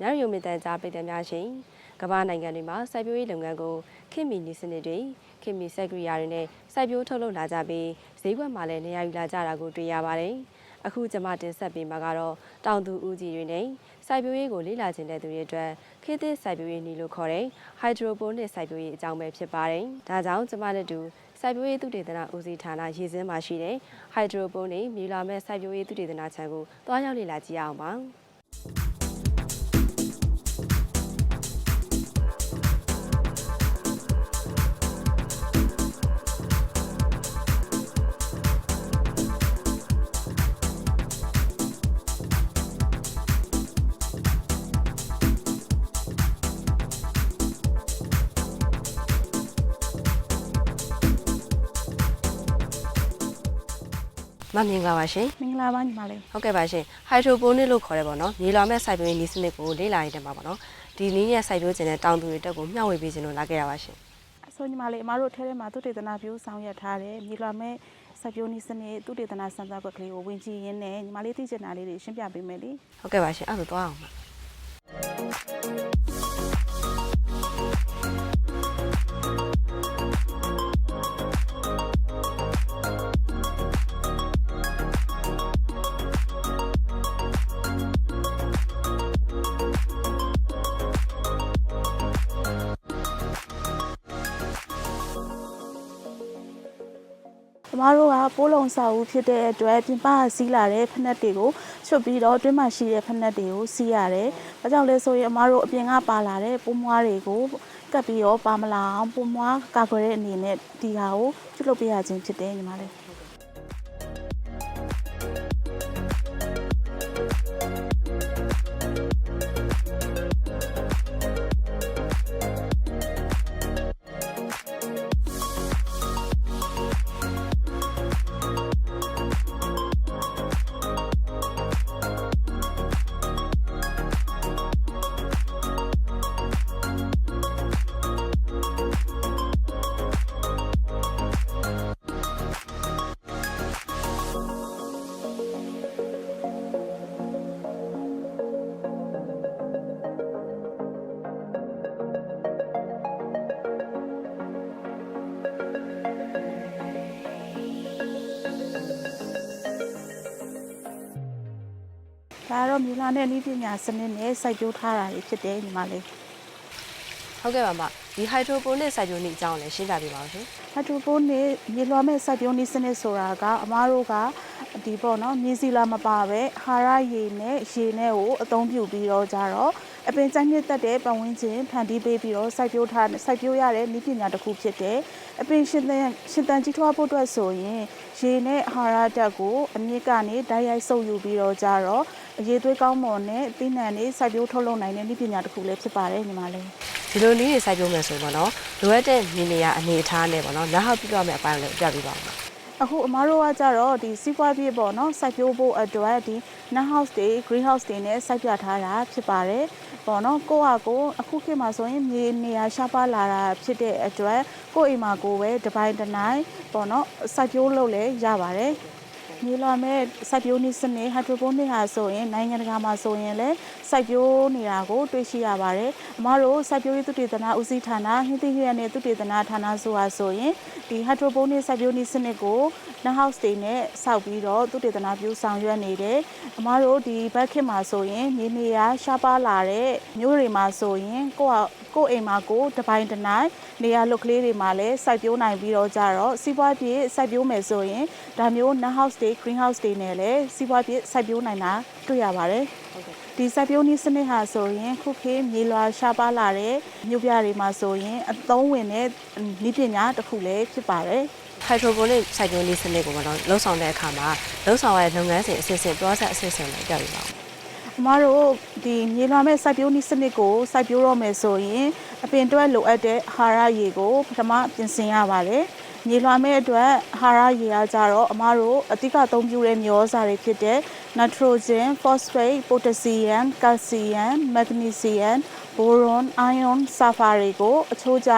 ညရုံမြင့်တန်ကြားပြည်တယ်များရှင်ကမ္ဘာနိုင်ငံတွေမှာစိုက်ပျိုးရေးလုပ်ငန်းကိုခင်မီနီစနစ်တွေခင်မီစက်ကိရိယာတွေနဲ့စိုက်ပျိုးထုတ်လုပ်လာကြပြီးဈေးကွက်မှာလည်းနေရာယူလာကြတာကိုတွေ့ရပါတယ်အခုကျွန်မတင်ဆက်ပေးမှာကတော့တောင်သူဦးကြီးတွေနဲ့စိုက်ပျိုးရေးကိုလေ့လာခြင်းတဲ့သူတွေအတွက်ခေတ်သစ်စိုက်ပျိုးရေးနည်းလို့ခေါ်တဲ့ hydroponic စိုက်ပျိုးရေးအကြောင်းပဲဖြစ်ပါတယ်ဒါကြောင့်ကျွန်မတို့တူစိုက်ပျိုးရေးသုတေသနဦးစီးဌာနရည်စင်းမှာရှိတဲ့ hydroponic မြေလာမဲ့စိုက်ပျိုးရေးသုတေသနခြံကိုတွားရောက်လေ့လာကြည့်အောင်ပါ မင်္ဂလာပါရှင်မင်္ဂလာပါညီမလေးဟုတ်ကဲ့ပါရှင်ဟိုက်ဒရိုပိုနစ်လို့ခေါ်ရဲပေါ့နော်မြေလွာမဲ့စိုက်ပျိုးရေးနည်းစနစ်ကိုလေ့လာရတဲ့မှာပေါ့နော်ဒီနည်းနဲ့စိုက်ပျိုးခြင်းနဲ့တောင်သူတွေတက်ကိုမျှဝေပေးခြင်းလို့လာခဲ့ရပါရှင်အဆိုညီမလေးအမတို့ထဲထဲမှာသုတေသနပြုဆောင်ရွက်ထားတယ်မြေလွာမဲ့စိုက်ပျိုးနည်းစနစ်သုတေသနစမ်းသပ်ကွက်ကလေးကိုဝင်ကြည့်ရင်းနဲ့ညီမလေးသိချင်တာလေးတွေရှင်းပြပေးမယ်လေဟုတ်ကဲ့ပါရှင်အဲ့ဒါဆိုသွားအောင်ပါ မတို့ကပိုးလုံစာအုပ်ဖြစ်တဲ့အတွက်ပြင်ပကစီးလာတဲ့ဖက်နှက်တွေကိုချွတ်ပြီးတော့အတွင်းမှာရှိတဲ့ဖက်နှက်တွေကိုစီးရတယ်။ဒါကြောင့်လဲဆိုရင်အမတို့အပြင်ကပါလာတဲ့ပိုးမွားတွေကိုကပ်ပြီးတော့ပါမလာအောင်ပိုးမွားကာကွယ်တဲ့အနေနဲ့ဒီဟာကိုပြုလုပ်ပေးရခြင်းဖြစ်တယ်ညီမလေး ဒါကတော့မြူလာနဲ့ဤပညာစနစ်နဲ့စိုက်ပျိုးထားတာတွေဖြစ်တယ်ညီမလေးဟုတ်ကဲ့ပါမဒီဟိုက်ဒရိုပိုနစ်စိုက်ပျိုးနည်းအကြောင်းလည်းရှင်းပြပေးပါဦးရှင်ဟတ်တူပိုးနဲ့မြေလွှာမဲ့စိုက်ပျိုးနည်းစနစ်ဆိုတာကအမားတို့ကဒီပေါ့နော်မြေစီလာမပါပဲဟာရရေနဲ့ရေနဲ့ကိုအသုံးပြုပြီးတော့ကြတော့ အပင်ကျန်းမြင့်တက်တဲ့ပတ်ဝန်းကျင်ဖန်တီးပေးပြီးတော့စိုက်ပျိုးထားစိုက်ပျိုးရတဲ့နည်းပညာတစ်ခုဖြစ်တယ်အပင်ရှင်သန်ရှင်သန်ကြီးထွားဖို့အတွက်ဆိုရင်ရေနဲ့ဟာရတက်ကိုအမြင့်ကနေဓာတ်ရိုက်ဆုပ်ယူပြီးတော့ကြတော့အရေးသွေးကောင်းမွန်နဲ့သိနှံနေစိုက်ပျိုးထုတ်လုပ်နိုင်တဲ့နည်းပညာတစ်ခုလည်းဖြစ်ပါတယ်ညီမလေးဒီလိုနည်းတွေစိုက်ပျိုးမယ်ဆိုရင်ပေါ့နော်လိုအပ်တဲ့မြေနေရာအနေအထားနဲ့ပေါ့နော်လက်ဟောက်ပြပြမယ့်အပိုင်းကိုလည်းပြပြပါဦးပါ အခုအမားတို့ကကြတော့ဒီစီးပွားပြေပေါ့နော်စိုက်ပျိုးဖို့အတွက်ဒီ net house တွေ green house တွေနဲ့စိုက်ပြထားတာဖြစ်ပါတယ်ပေါ့နော်ကိုယ့်ဟာကိုယ်အခုခေတ်မှာဆိုရင်မြေနေရာရှားပါလာတာဖြစ်တဲ့အတွက်ကိုယ့်အိမ်မှာကိုယ်ပဲတစ်ပိုင်းတစ်နိုင်ပေါ့နော်စိုက်ပျိုးလုပ်လဲရပါတယ် မြေလာမဲ့စိုက်ပျိုးနည်းစနစ်ဟိုက်ဒရိုပိုနစ်ဟာဆိုရင်နိုင်ငံတကာမှာဆိုရင်လည်းစိုက်ပျိုးနေတာကိုတွေ့ရှိရပါတယ်။အမတို့စိုက်ပျိုးရေးသုတေသနဦးစီးဌာနဟင်းသီးရွက်နဲ့သုတေသနဌာနဆိုတာဆိုရင်ဒီဟိုက်ဒရိုပိုနစ်စိုက်ပျိုးနည်းစနစ်ကိုနဟောက်စ်တွေနဲ့စောက်ပြီးတော့သုတေသနပြုဆောင်ရွက်နေတယ်။အမတို့ဒီဘက်ခေတ်မှာဆိုရင်မြေနေရရှားပါလာတဲ့မျိုးတွေမှာဆိုရင်ကိုယ့်ဟာကိုယ့်အိမ်မှာကိုယ်တစ်ပိုင်းတစ်နိုင်နေရာလုတ်ကလေးတွေမှာလည်းစိုက်ပျိုးနိုင်ပြီးတော့ကြတော့စီးပွားပြေစိုက်ပျိုးမယ်ဆိုရင်ဒါမျိုး net house တွေ green house တွေနဲ့လည်းစီးပွားပြေစိုက်ပျိုးနိုင်တာတွေ့ရပါတယ်ဟုတ်ကဲ့။ဒီစိုက်ပျိုးနည်းစနစ်ဟာဆိုရင်ခုခေတ်မြေလွာရှားပါလာတဲ့မြို့ပြတွေမှာဆိုရင်အသုံးဝင်တဲ့နည်းပညာတစ်ခုလည်းဖြစ်ပါတယ်။ဟိုက်ဒရိုပိုနစ်စိုက်ပျိုးနည်းစနစ်ကိုပေါ့နော်လှုပ်ဆောင်တဲ့အခါမှာလှုပ်ဆောင်ရတဲ့လုပ်ငန်းစဉ်အစစ်အစစ် process အစစ်အစစ်လည်းပြပြပါဦးအမတို့ဒီမြေလွှာမဲ့စိုက်ပျိုးနည်းစနစ်ကိုစိုက်ပျိုးတော့မယ်ဆိုရင်အပင်တွက်လိုအပ်တဲ့အာဟာရရေကိုပထမပြင်ဆင်ရပါတယ်။ မြေလွှာမဲ့အတွက်အာဟာရရေကကြတော့အမတို့အဓိကအသုံးပြုတဲ့မြေဩဇာတွေဖြစ်တဲ့ nitrogen, phosphate, potassium, calcium, magnesium, boron, iron, sulfur တွေကိုအချိုးကျ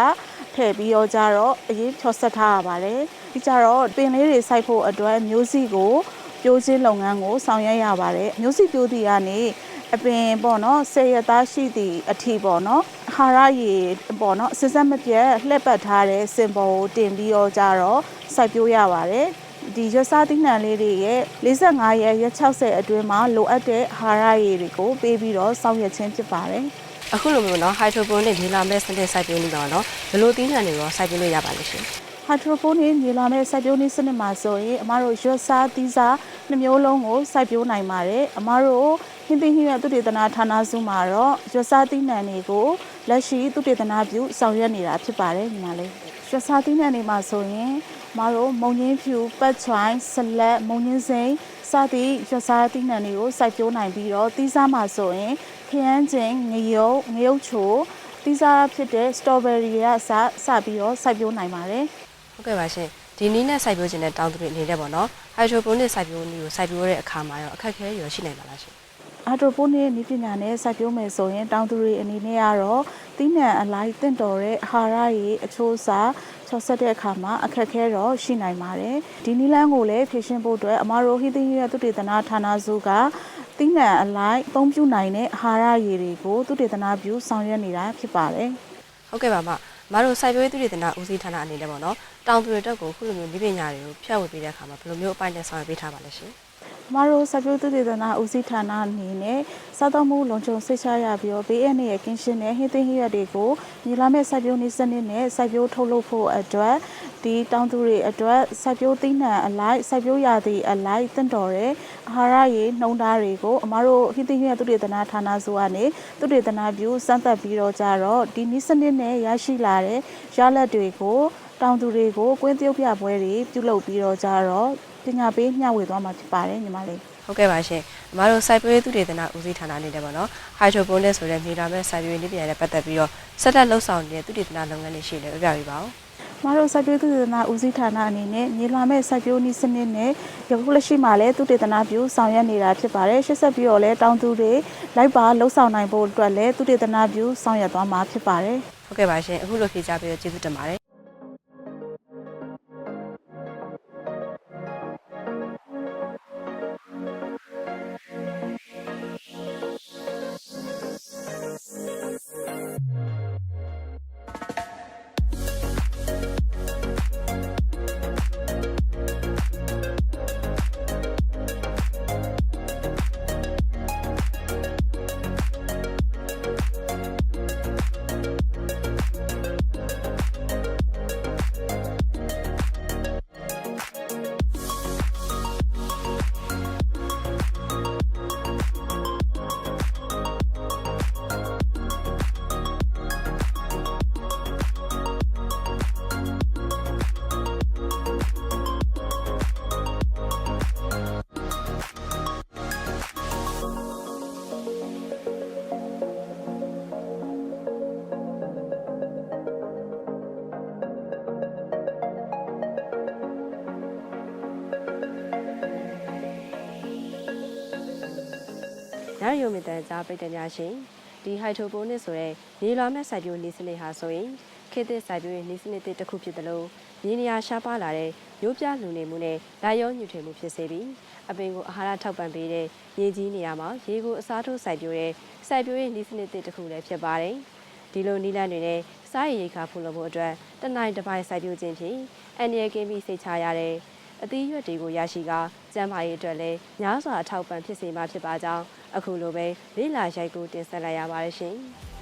ထည့်ပြီးတော့ကြတော့အရင်ဖြောဆက်ထားရပါတယ်။ဒီကြတော့ပင်လေးတွေစိုက်ဖို့အတွက်မျိုးစီကိုပြိုးခြင်းလုပ်ငန်းကိုဆောင်ရွက်ရပါတယ်မျိုးစိပြိုးတီကနေ အပင်ပေါ့နော်ဆယ်ရသားရှိသည့်အထီပေါ့နော်အာဟာရရည်ပေါ့နော်စစက်မပြတ်လှည့်ပတ်ထားတဲ့စင်ပေါ်ကိုတင်ပြီးတော့ကြတော့စိုက်ပျိုးရပါတယ်ဒီရွက်စားသီးနှံလေးတွေရဲ့45ရက်ရက်60အတွင်းမှာလိုအပ်တဲ့အာဟာရရည်တွေကိုပေးပြီးတော့စောင့်ရခြင်းဖြစ်ပါတယ်အခုလိုမျိုးနော်ဟိုက်ဒရိုပိုနစ်ဒီလာမဲ့စနစ်စိုက်ပျိုးနေတာနော်ဘယ်လိုသီးနှံတွေရောစိုက်ပျိုးလို့ရပါလိမ့်ရှင်ဟိုက်ဒရိုပိုနစ်မြေလာမဲ့စိုက်ပျိုးနည်းစနစ်မှာဆိုရင်အမတို့ရွက်စားသီးစားနှမျိုးလုံးကိုစိုက်ပျိုးနိုင်ပါတယ်အမတို့ ဟင်းသီးဟင်းရွက်သုတေသနဌာနစုမှာတော့ရွက်စားသီးနှံတွေကိုလက်ရှိသုတေသနပြုဆောင်ရွက်နေတာဖြစ်ပါတယ်ညီမလေးရွက်စားသီးနှံတွေမှာဆိုရင်အမတို့မုံငင်းဖြူပတ်ချွိုင်းဆလက်မုံငင်းစိမ်းစသည့်ရွက်စားသီးနှံတွေကိုစိုက်ပျိုးနိုင်ပြီးတော့သီးစားမှာဆိုရင်ခရမ်းကျင်ငရုတ်ငရုတ်ချိုသီးစားဖြစ်တဲ့စတော်ဘယ်ရီကစစပြီးတော့စိုက်ပျိုးနိုင်ပါတယ်ဟုတ်ကဲ့ပါရှင်ဒီနည်းနဲ့စိုက်ပျိုးခြင်းတဲ့တောင်းသူတွေအနေနဲ့ပေါ့နော်ဟိုက်ဒရိုပိုနစ်စိုက်ပျိုးနည်းကိုစိုက်ပျိုးတဲ့အခါမှာရောအခက်အခဲတွေရောရှိနိုင်ပါလားရှင် အာတိုပိုနဲ့ဤပညာနဲ့စိုက်ပျိုးမယ်ဆိုရင် တောင်သူတွေအနေနဲ့ကတော့သီးနှံအလိုက်တင့်တော်တဲ့အာဟာရရေအချိုးအစားချောဆက်တဲ့အခါမှာအခက်အခဲတော့ရှိနိုင်ပါတယ်ဒီနီလန်းကိုလည်းဖြည့်ရှင်းဖို့အတွက်အမတို့ဟိသိရသုတေသနဌာနစုကသီးနှံအလိုက်အသုံးပြုနိုင်တဲ့အာဟာရရေတွေကိုသုတေသနပြုဆောင်ရွက်နေတာဖြစ်ပါတယ်ဟုတ်ကဲ့ပါမမတို့စိုက်ပျိုးရေးသူတွေတနာဦးစီးဌာနအနေနဲ့ပေါ့နော်တောင်းသူတွေတက်ကိုခုလိုမျိုးဒီပညာတွေကိုဖြန့်ဝေပေးတဲ့အခါမှာဘယ်လိုမျိုးအပိုင်းနဲ့ဆောင်ရွက်ပေးထားပါလဲရှင်အ မတို့စပြုသုတေသနဦးစီးဌာနအနေနဲ့စားသုံးမှုလုံခြုံစိတ်ချရပြီးတော့ဘေးအန္တရာယ်ကင်းရှင်းတဲ့ဟင်းသင်းဟင်းရွက်တွေကိုမြေလာမဲ့စိုက်ပျိုးနည်းစနစ်နဲ့စိုက်ပျိုးထုတ်လုပ်ဖို့အတွက်ဒီတောင်သူတွေအတွက်စိုက်ပျိုးသီးနှံအလိုက်စိုက်ပျိုးရသည့်အလိုက်တင့်တော်တဲ့အာဟာရရေနှုံသားတွေကိုအမတို့ဟင်းသင်းဟင်းရွက်သုတေသနဌာနစုကနေသုတေသနပြုစမ်းသပ်ပြီးတော့ကြတော့ဒီနည်းစနစ်နဲ့ရရှိလာတဲ့ရလဒ်တွေကိုတောင်သူတွေကိုကွင်းပြုတ်ပြပွဲတွေပြုလုပ်ပြီးတော့ကြတော့ ပညာပေးမျှဝေသွားမှာဖြစ်ပါတယ်ညီမလေးဟုတ်ကဲ့ပါရှင်မတို့စိုက်ပျိုးရေးသူတွေတနာဦးစီးဌာနအနေနဲ့ပေါ့နော်ဟိုက်ဒရိုပိုနစ်ဆိုတဲ့မြေလာမဲ့စိုက်ပျိုးရေးနည်းပညာနဲ့ပတ်သက်ပြီးတော့ဆက်တက်လှုပ်ဆောင်နေတဲ့သူတွေတနာလုပ်ငန်းတွေရှိတယ်ပြပြပေးပါဦး။မတို့စိုက်ပျိုးသုတေသနဦးစီးဌာနအနေနဲ့မြေလာမဲ့စိုက်ပျိုးနည်းစနစ်နဲ့ယခုလက်ရှိမှာလည်းသုတေသနပြုဆောင်ရွက်နေတာဖြစ်ပါတယ်။ရှေ့ဆက်ပြီးတော့လည်းတောင်သူတွေလိုက်ပါလှုပ်ဆောင်နိုင်ဖို့အတွက်လည်းသုတေသနပြုဆောင်ရွက်သွားမှာဖြစ်ပါတယ်ဟုတ်ကဲ့ပါရှင်အခုလိုဖြေကြားပေးတော့ကျေးဇူးတင်ပါတယ် ညရုံမြင့်တန်ကြားပိတ်တယ်များရှင်ဒီဟိုက်ဒရိုပိုနစ်ဆိုတဲ့မြေလာမဲ့စိုက်ပျိုးနည်းစနစ်ဟာဆိုရင်ခေတ်သစ်စိုက်ပျိုးရေးနည်းစနစ်တစ်ခုဖြစ်တယ်လို့မြေနေရာရှားပါလာတဲ့မျိုးပြလူနေမှုနဲ့လာရောညှူထွေမှုဖြစ်စေပြီးအပင်ကိုအာဟာရထောက်ပံ့ပေးတဲ့ရေကြီးနေရာမှာရေကိုအစားထိုးစိုက်ပျိုးတဲ့စိုက်ပျိုးရေးနည်းစနစ်တစ်ခုလည်းဖြစ်ပါတယ်ဒီလိုနီးလန်းတွေနဲ့စားရည်ရိတ်ခါဖူလုံမှုအတွက်တနိုင်တစ်ပိုင်းစိုက်ပျိုးခြင်းဖြင့်အန်ရကင်းပြီးစိတ်ချရတဲ့ အသီးရွက်တွေကိုရရှိကကျန်းမာရေးအတွက်လည်းများစွာအထောက်ပံ့ဖြစ်စေမှာဖြစ်ပါကြောင်းအခုလိုပဲလေးလာရိုက်ကူတင်ဆက်လိုက်ရပါတယ်ရှင်။